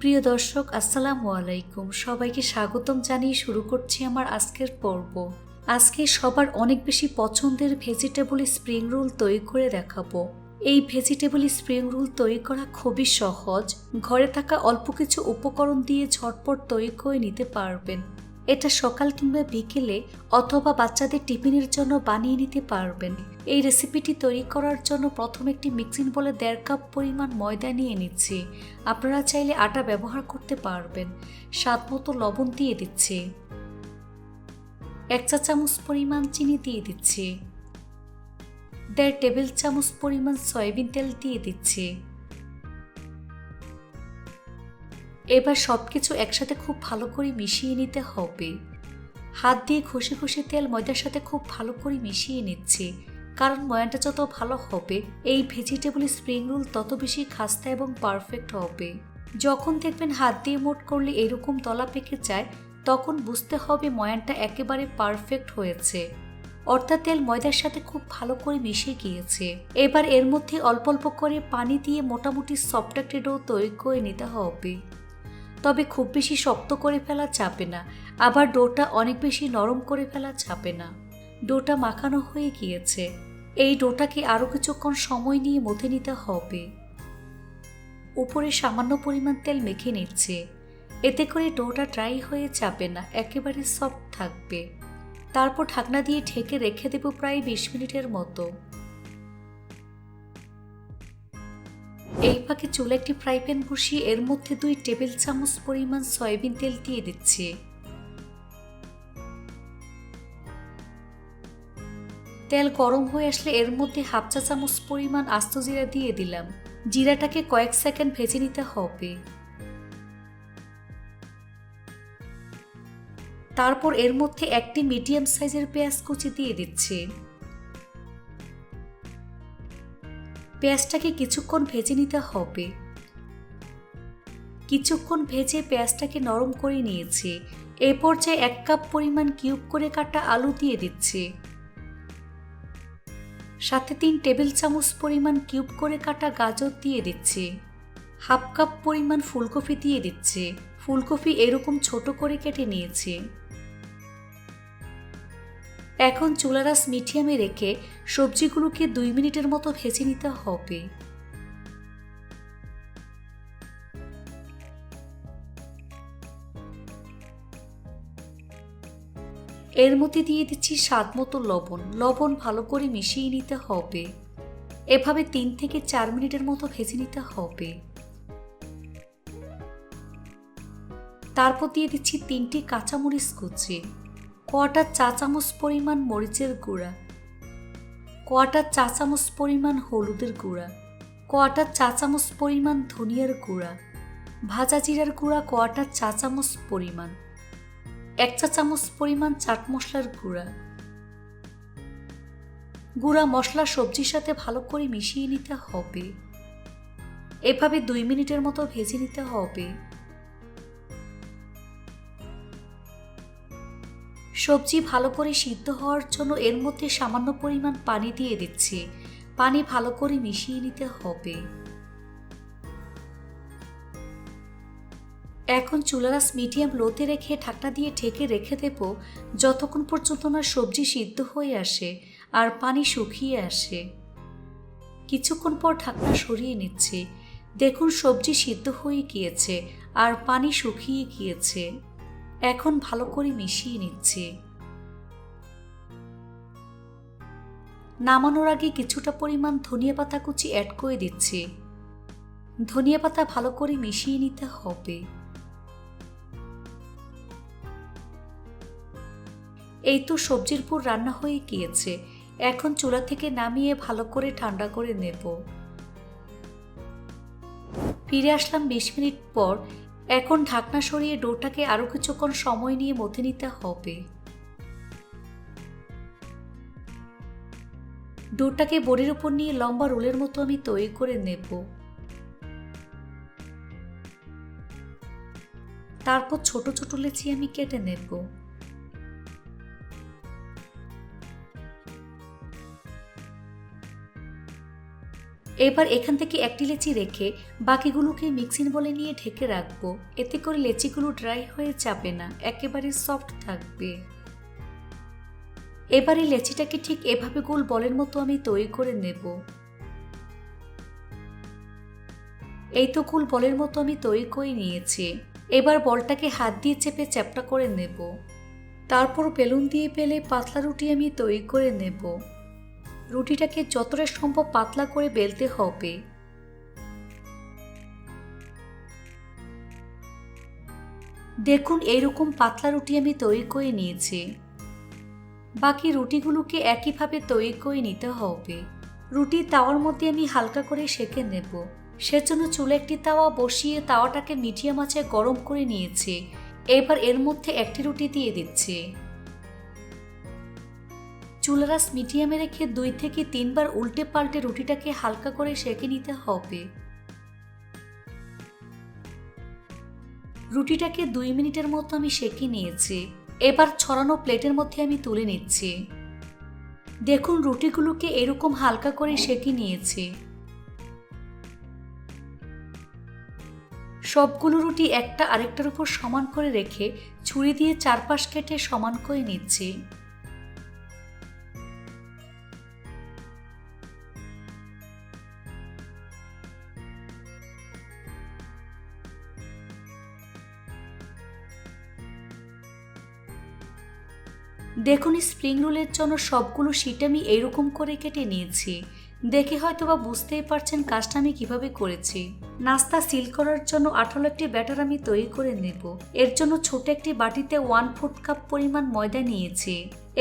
প্রিয় দর্শক, আসসালামু আলাইকুম। সবাইকে স্বাগতম জানিয়ে শুরু করছি আমার আজকের পর্ব। আজকে সবার অনেক বেশি পছন্দের ভেজিটেবল স্প্রিং রোল তৈরি করে দেখাবো। এই ভেজিটেবল স্প্রিং রোল তৈরি করা খুবই সহজ। ঘরে থাকা অল্প কিছু উপকরণ দিয়ে ঝটপট তৈরি করে নিতে পারবেন। এটা সকাল কিংবা বিকেলে অথবা বাচ্চাদের টিফিনের জন্য বানিয়ে নিতে পারবেন। এই রেসিপিটি তৈরি করার জন্য প্রথম একটি মিক্সিং বলে দেড় কাপ পরিমাণ ময়দা নিয়ে নিচ্ছি। আপনারা চাইলে আটা ব্যবহার করতে পারবেন। স্বাদ মতো লবণ দিয়ে দিচ্ছি। এক চা চামচ পরিমাণ চিনি দিয়ে দিচ্ছি। দেড় টেবিল চামচ পরিমাণ সয়াবিন তেল দিয়ে দিচ্ছি। এবার সব কিছু একসাথে খুব ভালো করে মিশিয়ে নিতে হবে। হাত দিয়ে ঘষে ঘষে তেল ময়দার সাথে খুব ভালো করে মিশিয়ে নিচ্ছি। কারণ ময়াটা যত ভালো হবে, এই ভেজিটেবল স্প্রিং রোল তত বেশি খাস্তা এবং পারফেক্ট হবে। যখন দেখবেন হাত দিয়ে মোট করলে এরকম তলা পেকে যায়, তখন বুঝতে হবে ময়ানটা একেবারে পারফেক্ট হয়েছে। অর্থাৎ তেল ময়দার সাথে খুব ভালো করে মিশে গিয়েছে। এবার এর মধ্যে অল্প অল্প করে পানি দিয়ে মোটামুটি সফট একটা ডো তৈরি করে নিতে হবে। তবে খুব বেশি শক্ত করে ফেলা চাপে না। আবার ডোটা অনেক বেশি নরম করে ফেলা চাপে না। ডোটা মাখানো হয়ে গিয়েছে। এই ডোটাকে আরও কিছুক্ষণ সময় নিয়ে মথে নিতে হবে। উপরে সামান্য পরিমাণ তেল মেখে নিচ্ছে। এতে করে ডোটা ড্রাই হয়ে যাবে না, একেবারে সফট থাকবে। তারপর ঢাকনা দিয়ে ঢেকে রেখে দেব প্রায় বিশ মিনিটের মতো। এই ফাঁকে চুলে একটি ফ্রাই প্যান বসিয়ে এর মধ্যে দুই টেবিল চামচ পরিমাণ সয়াবিন তেল দিয়ে দিচ্ছি। তেল গরম হয়ে আসলে এর মধ্যে হাফ চা চামচ পরিমাণ আস্ত জিরা দিয়ে দিলাম। জিরাটাকে কয়েক সেকেন্ড ভেজে নিতে হবে। তারপর এর মধ্যে একটি মিডিয়াম সাইজের পেঁয়াজ কুচি দিয়ে দিচ্ছি। পেঁয়াজটাকে কিছুক্ষণ ভেজে নিতে হবে। কিছুক্ষণ ভেজে পেঁয়াজটাকে নরম করে নিয়েছি। এ পর্যায়ে এক কাপ পরিমাণ কিউব করে কাটা আলু দিয়ে দিচ্ছি। সাথে তিন টেবিল চামচ পরিমাণ কিউব করে কাটা গাজর দিয়ে দিচ্ছি। হাফ কাপ পরিমাণ ফুলকপি দিয়ে দিচ্ছি। ফুলকপি এরকম ছোট করে কেটে নিয়েছি। এখন চুলারাস মিডিয়ামে রেখে সবজিগুলোকে দুই মিনিটের মতো ভেজে নিতে হবে। এর মধ্যে দিয়ে দিচ্ছি স্বাদ মতো লবণ। লবণ ভালো করে মিশিয়ে নিতে হবে। এভাবে তিন থেকে চার মিনিটের মতো ভেজে নিতে হবে। তারপর দিয়ে দিচ্ছি তিনটি কাঁচামরিচ কুচি। কটা চা চামচ পরিমাণ মরিচের গুঁড়া? কটা চা চামচ পরিমাণ হলুদের গুঁড়া? কটা চা চামচ পরিমাণ ধনিয়ার গুঁড়া? ভাজা জিরার গুঁড়া কটা চা চামচ পরিমাণ? এক চা চামচ পরিমাণ চাট মশলার গুঁড়া? গুঁড়া মশলা সবজির সাথে ভালো করে মিশিয়ে নিতে হবে। এভাবে দুই মিনিটের মতো ভেজে নিতে হবে। সবজি ভালো করে সিদ্ধ হওয়ার জন্য এর মধ্যে সামান্য পরিমাণ পানি দিয়ে দিচ্ছি। পানি ভালো করে মিশিয়ে নিতে হবে। এখন চুলারাস মিডিয়াম লোতে রেখে ঢাকনা দিয়ে ঢেকে রেখে দেব। যতক্ষণ পর্যন্ত না সবজি সিদ্ধ হয়ে আসে আর পানি শুকিয়ে আসে। কিছুক্ষণ পর ঢাকনা সরিয়ে নিচ্ছি। দেখুন সবজি সিদ্ধ হয়ে গিয়েছে আর পানি শুকিয়ে গিয়েছে। এখন ভালো করে মিশিয়ে নিচ্ছে। নামানোর আগে কিছুটা পরিমাণ ধনিয়া পাতা কুচি অ্যাড করে দিচ্ছে। ধনিয়া পাতা ভালো করে মিশিয়ে নিতে হবে। এই তো সবজির পুর রান্না হয়ে গিয়েছে। এখন চুলা থেকে নামিয়ে ভালো করে ঠান্ডা করে নেব। ফিরে আসলাম বিশ মিনিট পর এখন ঢাকনা সরিয়ে ডোটাকে আরও কিছুক্ষণ সময় নিয়ে মধ্যে নিতে হবে। ডোটাকে বড়ির উপর নিয়ে লম্বা রোলের মতো আমি তৈরি করে নেব। তারপর ছোট ছোট লেচি আমি কেটে নেব। এবার এখান থেকে একটি লেচি রেখে বাকিগুলোকে মিক্সিং বলে নিয়ে ঢেকে রাখব। এতে করে লেচিগুলো ড্রাই হয়ে যাবে না, একেবারে সফট থাকবে। এবারে লেচিটাকে ঠিক এভাবে গোল বলের মতো আমি তৈরি করে নেব। এই তো গোল বলের মতো আমি তৈরি করে নিয়েছি। এবার বলটাকে হাত দিয়ে চেপে চ্যাপটা করে নেব। তারপর বেলুন দিয়ে পেলে পাতলা রুটি আমি তৈরি করে নেব। রুটিটাকে যতটা সম্ভব পাতলা করে বেলতে হবে। দেখুন এইরকম পাতলা রুটি আমি তৈরি করে নিয়েছি। বাকি রুটিগুলোকে একইভাবে তৈরি করে নিতে হবে। রুটি তাওয়ার মধ্যে আমি হালকা করে সেঁকে নেব। সেজন্য চুলে একটি তাওয়া বসিয়ে তাওয়াটাকে মিডিয়াম আঁচে গরম করে নিয়েছি। এবার এর মধ্যে একটি রুটি দিয়ে দিচ্ছি। চুলারাস মিডিয়ামে রেখে দুই থেকে তিনবার উল্টে পাল্টে রুটিটাকে হালকা করে সেঁকে নিতে হবে। রুটিটাকে দুই মিনিটের মতো আমি সেঁকে নিয়েছি। এবার ছড়ানো প্লেটের মধ্যে আমি তুলে নিচ্ছি। দেখুন রুটিগুলোকে এরকম হালকা করে সেঁকে নিয়েছি। সবগুলো রুটি একটা আরেকটার উপর সমান করে রেখে ছুরি দিয়ে চারপাশ কেটে সমান করে নিচ্ছি। দেখুন স্প্রিং রোলের জন্য সবগুলো শিট আমি এরকম করে কেটে নিয়েছি। দেখে হয়তো বা বুঝতেই পারছেন কাজটা আমি কীভাবে করেছি। নাস্তা সিল করার জন্য আঠালো একটি ব্যাটার আমি তৈরি করে নেব। এর জন্য ছোট একটি বাটিতে ওয়ান ফুট কাপ পরিমাণ ময়দা নিয়েছি।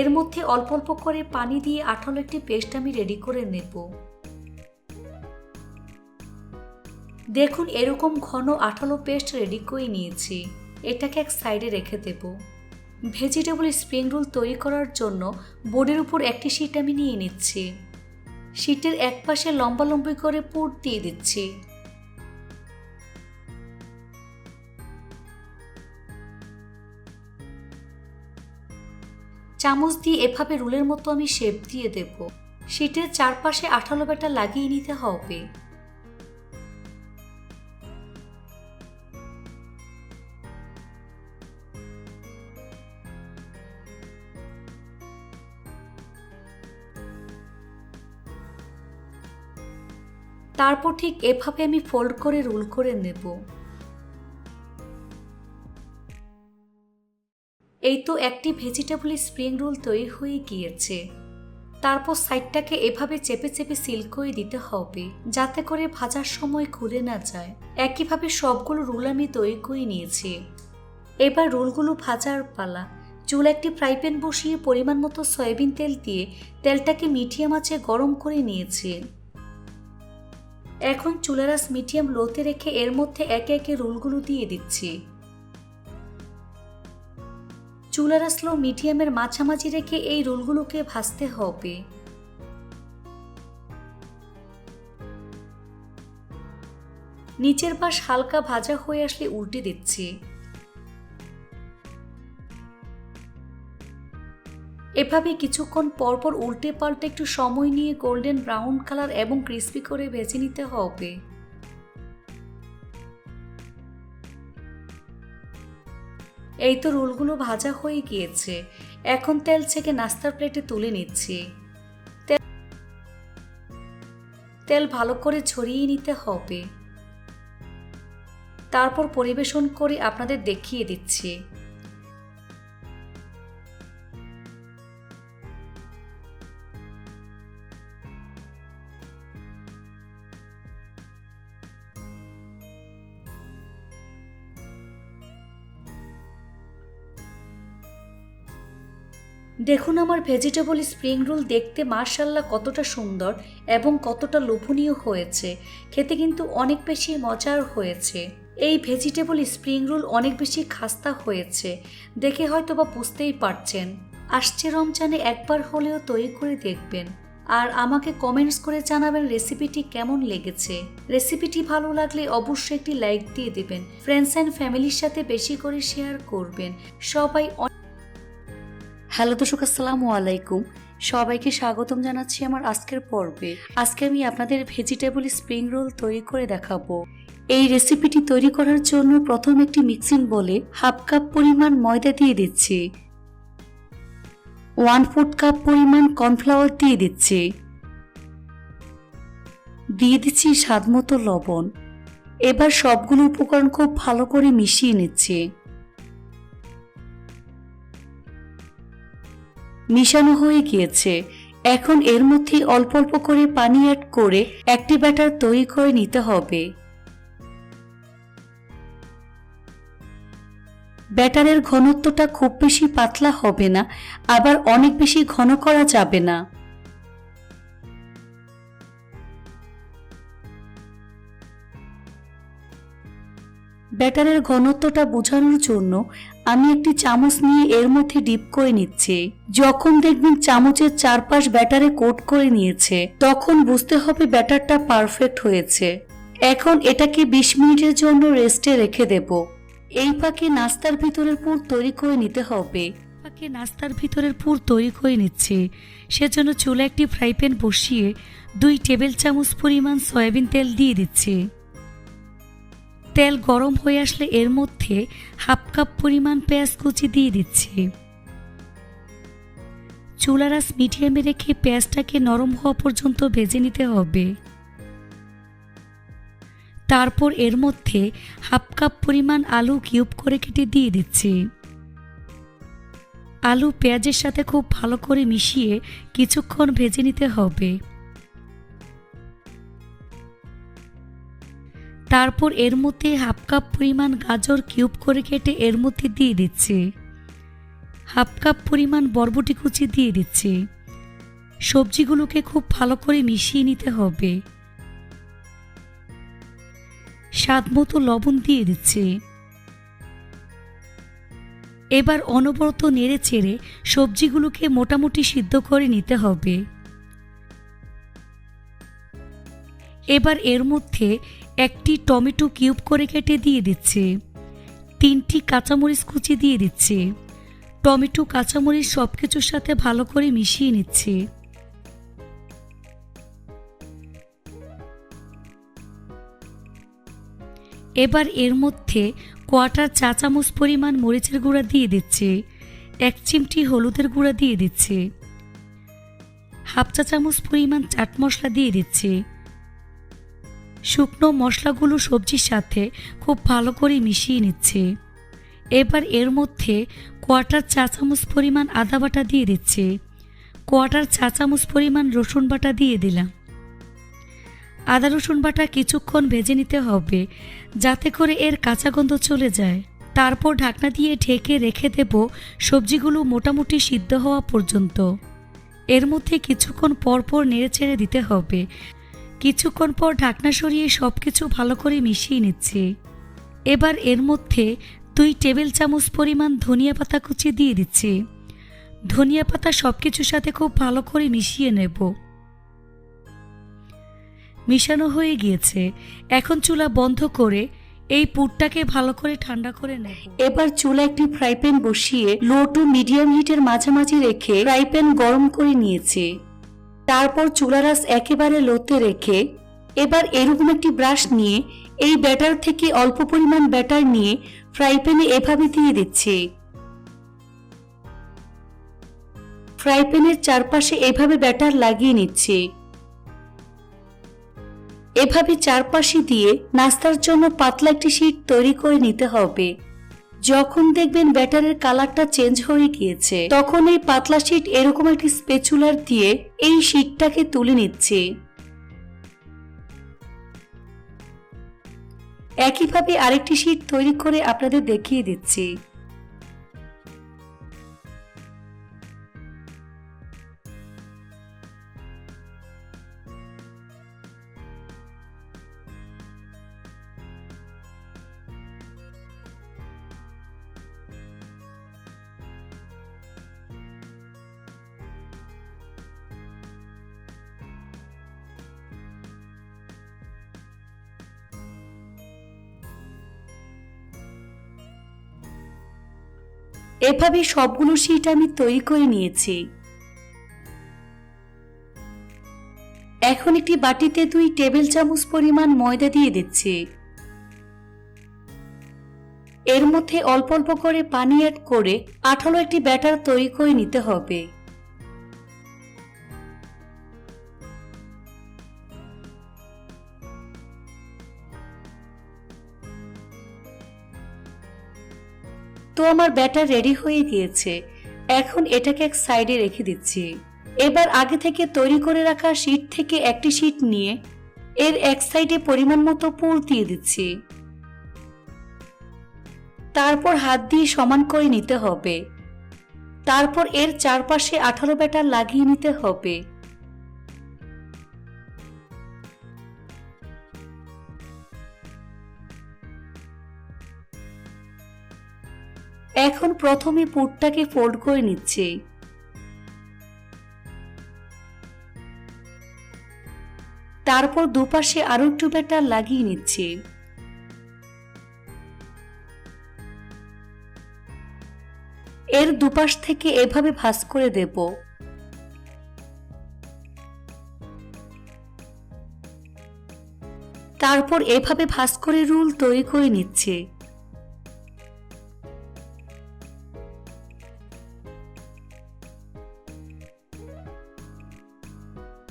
এর মধ্যে অল্প অল্প করে পানি দিয়ে আঠালো একটি পেস্ট আমি রেডি করে নেব। দেখুন এরকম ঘন আঠালো পেস্ট রেডি করে নিয়েছি। এটাকে এক সাইডে রেখে দেবো। ভেজিটেবল স্প্রিং রোল তৈরি করার জন্য বোর্ডের উপর একটি শিট আমি নিয়ে নিচ্ছি। শিটের এক পাশে লম্বা লম্বি করে পুর দিয়ে দিচ্ছি। চামচ দিয়ে এভাবে রুলের মতো আমি শেপ দিয়ে দেব। শিটের চারপাশে আঠালো ব্যাটা লাগিয়ে নিতে হবে। তারপর ঠিক এভাবে আমি ফোল্ড করে রোল করে নেব। এই তো একটি ভেজিটেবল স্প্রিং রোল তৈরি হয়ে গিয়েছে। তারপর সাইডটাকে এভাবে চেপে চেপে সিল করে দিতে হবে, যাতে করে ভাজার সময় খুলে না যায়। একইভাবে সবগুলো রোল আমি তৈরি করে নিয়েছি। এবার রোলগুলো ভাজার পালা। চুল একটি ফ্রাই প্যান বসিয়ে পরিমাণ মতো সয়াবিন তেল দিয়ে তেলটাকে মিডিয়াম আঁচে গরম করে নিয়েছি। এখন চুলারাস মিডিয়াম লোতে রেখে এর মধ্যে একে একে রোলগুলো দিয়ে দিচ্ছি। চুলারাস লো মিডিয়ামের মাঝামাঝি রেখে এই রোলগুলোকে ভাজতে হবে। নিচের পাশ হালকা ভাজা হয়ে আসলে উল্টে দিচ্ছি। এভাবে কিছুক্ষণ পরপর উল্টে পাল্টে একটু সময় নিয়ে গোল্ডেন ব্রাউন কালার এবং ক্রিস্পি করে ভেজে নিতে হবে। এই তো রোলগুলো ভাজা হয়ে গিয়েছে। এখন তেল থেকে নাস্তার প্লেটে তুলে নিচ্ছি। তেল ভালো করে ছড়িয়ে নিতে হবে। তারপর পরিবেশন করে আপনাদের দেখিয়ে দিচ্ছি। দেখুন আমার ভেজিটেবল স্প্রিং রোল দেখতে মার্শাল্লাহ কতটা সুন্দর এবং কতটা লোভনীয় হয়েছে। খেতে কিন্তু অনেক বেশি মজার হয়েছে। এই ভেজিটেবল স্প্রিং রোল অনেক বেশি খাস্তা হয়েছে। দেখে হয়তো বা বুঝতেই পারছেন। আসছে রমজানে একবার হলেও তৈরি করে দেখবেন। আর আমাকে কমেন্টস করে জানাবেন রেসিপিটি কেমন লেগেছে। রেসিপিটি ভালো লাগলে অবশ্যই একটি লাইক দিয়ে দেবেন। ফ্রেন্ডস অ্যান্ড ফ্যামিলির সাথে বেশি করে শেয়ার করবেন। সবাই হ্যালো দর্শক, আসসালামু আলাইকুম। সবাইকে স্বাগতম জানাচ্ছি আমার আজকের পর্বে। আজকে আমি আপনাদের ভেজিটেবল স্প্রিং রোল তৈরি করে দেখাবো। এই রেসিপিটি তৈরি করার জন্য প্রথম একটি মিক্সিং বলে হাফ কাপ পরিমাণ ময়দা দিয়ে দিচ্ছি। ওয়ান ফোর্থ কাপ পরিমাণ কর্নফ্লাওয়ার দিয়ে দিচ্ছি। দিয়ে দিচ্ছি স্বাদ মতো লবণ। এবার সবগুলো উপকরণ খুব ভালো করে মিশিয়ে নিচ্ছি। মিশানো হয়ে গিয়েছে। এখন এর মধ্যে অল্প অল্প করে পানি অ্যাড করে একটি ব্যাটার তৈরি করে নিতে হবে। ব্যাটারের ঘনত্বটা খুব বেশি পাতলা হবে না, আবার অনেক বেশি ঘন করা যাবে না। ব্যাটারের ঘনত্বটা বোঝানোর জন্য আমি একটি চামচ নিয়ে এর মধ্যে ডিপ করে নিচ্ছি। যখন দেখবেন চামচের চারপাশ ব্যাটারে কোট করে নিয়েছে, তখন বুঝতে হবে ব্যাটারটা পারফেক্ট হয়েছে। এখন এটাকে বিশ মিনিটের জন্য রেস্টে রেখে দেব। এই পাকে নাস্তার ভিতরের পুর তৈরি করে নিতে হবে। পাকে নাস্তার ভিতরের পুর তৈরি করে নিচ্ছে। সেজন্য চুলা একটি ফ্রাই প্যান বসিয়ে দুই টেবিল চামচ পরিমাণ সয়াবিন তেল দিয়ে দিচ্ছি। তেল গরম হয়ে আসলে এর মধ্যে হাফ কাপ পরিমাণ পেঁয়াজ কুচি দিয়ে দিচ্ছি। চুলারাস মিডিয়ামে রেখে পেঁয়াজটাকে নরম হওয়া পর্যন্ত ভেজে নিতে হবে। তারপর এর মধ্যে হাফ কাপ পরিমাণ আলু কিউব করে কেটে দিয়ে দিচ্ছি। আলু পেঁয়াজের সাথে খুব ভালো করে মিশিয়ে কিছুক্ষণ ভেজে নিতে হবে। তারপর এর মধ্যে হাফ কাপ পরিমাণ গাজর কিউব করে কেটে এর মধ্যে দিয়ে দিচ্ছি। হাফ কাপ পরিমাণ বরবটি কুচি দিয়ে দিচ্ছি। সবজিগুলোকে খুব ভালো করে মিশিয়ে নিতে হবে। স্বাদ মতো লবণ দিয়ে দিচ্ছি। এবার অনবরত নেড়ে চেড়ে সবজিগুলোকে মোটামুটি সিদ্ধ করে নিতে হবে। এবার এর মধ্যে একটি টমেটো কিউব করে কেটে দিয়ে দিচ্ছে। তিনটি কাঁচামরিচ কুচি দিয়ে দিচ্ছে। টমেটো, কাঁচামরিচ সব কিছুর সাথে ভালো করে মিশিয়ে নিচ্ছে। এবার এর মধ্যে কোয়াটার চা চামচ পরিমাণ মরিচের গুঁড়া দিয়ে দিচ্ছে। এক চিমটি হলুদের গুঁড়া দিয়ে দিচ্ছে। হাফ চা চামচ পরিমাণ চাট মশলা দিয়ে দিচ্ছে। শুকনো মশলাগুলো সবজির সাথে খুব ভালো করে মিশিয়ে নিচ্ছে। এবার এর মধ্যে কোয়াটার চা চামচ পরিমাণ আদা বাটা দিয়ে দিচ্ছে। কোয়াটার চা চামচ পরিমাণ রসুন বাটা দিয়ে দিলাম। আদা রসুন বাটা কিছুক্ষণ ভেজে নিতে হবে যাতে করে এর কাঁচা গন্ধ চলে যায়। তারপর ঢাকনা দিয়ে ঢেকে রেখে দেব সবজিগুলো মোটামুটি সিদ্ধ হওয়া পর্যন্ত। এর মধ্যে কিছুক্ষণ পর পর নেড়ে ছেড়ে দিতে হবে। কিছুক্ষণ পর ঢাকনা সরিয়ে সব কিছু ভালো করে মিশিয়ে নিচ্ছে। এবার এর মধ্যে দুই টেবিল চামচ পরিমাণ ধনিয়া পাতা কুচি দিয়ে দিচ্ছি। ধনিয়া পাতা সব কিছুর সাথে খুব ভালো করে মিশিয়ে নেব। মিশানো হয়ে গিয়েছে। এখন চুলা বন্ধ করে এই পুরটাকে ভালো করে ঠান্ডা করে নেব। এবার চুলা একটি ফ্রাই প্যান বসিয়ে লো টু মিডিয়াম হিটের মাঝামাঝি রেখে ফ্রাই প্যান গরম করে নিয়েছে। তারপর চুলারাস একেবারে লোতে রেখে এবার এরকম একটি ব্রাশ নিয়ে এই ব্যাটার থেকে অল্প পরিমাণ ব্যাটার নিয়ে ফ্রাই প্যানে এভাবে দিয়ে দিচ্ছে। ফ্রাই প্যানের চারপাশে এভাবে ব্যাটার লাগিয়ে নিচ্ছে। এভাবে চারপাশে দিয়ে নাস্তার জন্য পাতলা একটি শীট তৈরি করে নিতে হবে। যখন দেখবেন ব্যাটারের কালারটা চেঞ্জ হয়ে গিয়েছে, তখন এই পাতলা শীট এরকম একটি স্পেচুলার দিয়ে এই শীটটাকে তুলে নিচ্ছি। একইভাবে আরেকটি শীট তৈরি করে আপনাদের দেখিয়ে দিচ্ছি। এভাবে সবগুলো সিট আমি তৈরি করে নিয়েছি। এখন একটি বাটিতে দুই টেবিল চামচ পরিমাণ ময়দা দিয়ে দিচ্ছি। এর মধ্যে অল্প অল্প করে পানি অ্যাড করে আঠালো একটি ব্যাটার তৈরি করে নিতে হবে। তো আমার ব্যাটার রেডি হয়ে গিয়েছে। এখন এটাকে এক সাইডে রেখে দিচ্ছি। এবার আগে থেকে তৈরি করে রাখা শীট থেকে একটি শীট নিয়ে এর এক সাইডে পরিমাণ মতো পুর দিয়ে দিচ্ছি। তারপর হাত দিয়ে সমান করে নিতে হবে। তারপর এর চারপাশে আঠারো ব্যাটার লাগিয়ে নিতে হবে। এখন প্রথমে পুরটাকে ফোল্ড করে নিচ্ছে। তারপর দুপাশে আরও একটু ব্যাটার লাগিয়ে নিচ্ছে। এর দুপাশ থেকে এভাবে ভাঁজ করে দেব। তারপর এভাবে ভাঁজ করে রুল তৈরি করে নিচ্ছে।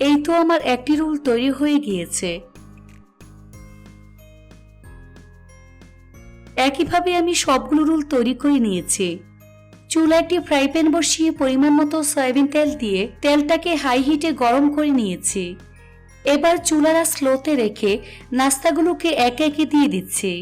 এই তো আমার একটি রুল তৈরি হয়ে গিয়েছে। একইভাবে আমি সবগুলো রুল তৈরি করে নিয়েছি। চুলা একটি ফ্রাই প্যান বসিয়ে পরিমাণ মতো সয়াবিন তেল দিয়ে তেলটাকে হাই হিটে গরম করে নিয়েছি। এবার চুলারা স্লোতে রেখে নাস্তাগুলোকে একে একে দিয়ে দিচ্ছি।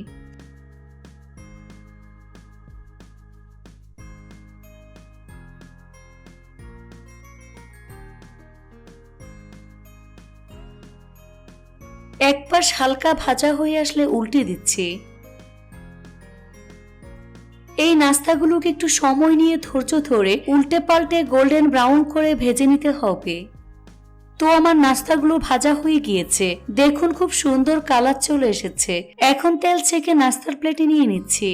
এক পাশ হালকা ভাজা হয়ে আসলে উল্টে দিচ্ছি। এই নাস্তাগুলোকে একটু সময় নিয়ে ধৈর্য ধরে উল্টে পাল্টে গোল্ডেন ব্রাউন করে ভেজে নিতে হবে। তো আমার নাস্তাগুলো ভাজা হয়ে গিয়েছে। দেখুন খুব সুন্দর কালার চলে এসেছে। এখন তেল ছেঁকে নাস্তার প্লেটে নিয়ে নিচ্ছি।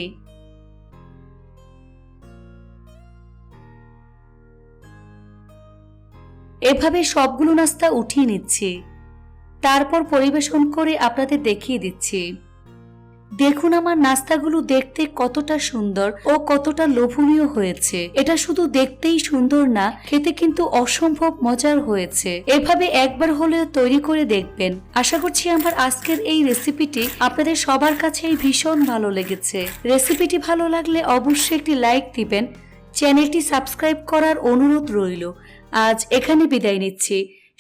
এভাবে সবগুলো নাস্তা উঠিয়ে নিচ্ছি। তারপর পরিবেশন করে আপনাদের দেখিয়ে দিচ্ছি। দেখুন আমার নাস্তাগুলো দেখতে কতটা সুন্দর ও কতটা লোভনীয় হয়েছে। এটা শুধু দেখতেই সুন্দর না, খেতে কিন্তু অসম্ভব মজার হয়েছে। এভাবে একবার হলেও তৈরি করে দেখবেন। আশা করছি আমার আজকের এই রেসিপিটি আপনাদের সবার কাছেই ভীষণ ভালো লেগেছে। রেসিপিটি ভালো লাগলে অবশ্যই একটি লাইক দিবেন। চ্যানেলটি সাবস্ক্রাইব করার অনুরোধ রইল। আজ এখানে বিদায় নিচ্ছি।